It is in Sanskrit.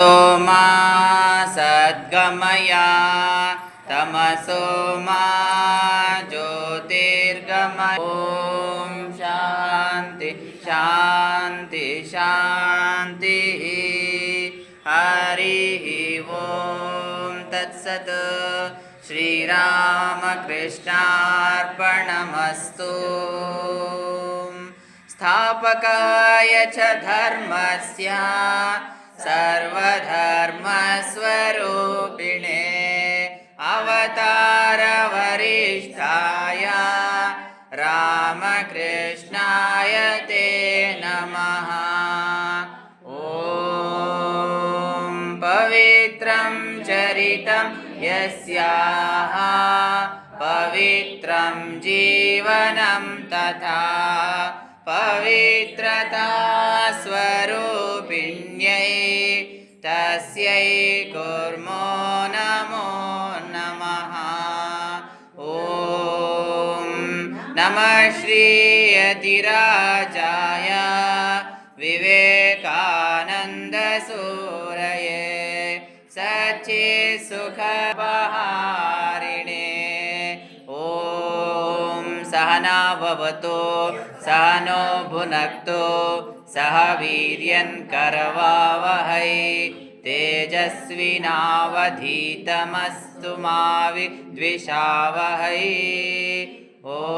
मा सद्गमया तमसो मा ज्योतिर्गमय। ॐ शान्ति शान्ति शान्तिः हरिः ॐ तत्सत् श्रीरामकृष्णार्पणमस्तु। स्थापकाय च धर्मस्य अवतारवरिष्ठाय रामकृष्णाय ते नमः। ॐ पवित्रं चरितं यस्याः पवित्रं जीवनं तथा पवित्रता स्वरूपिण्यै तस्यै कुर्मो नमः श्रीयतिराजाय विवेकानन्दसूरये सच्चित्सुखपहारिणे ॐ सहना भवतु सहनो भुनक्तु सह वीर्यङ्करवावहै तेजस्विनावधीतमस्तु मा विद्विषावहै ॐ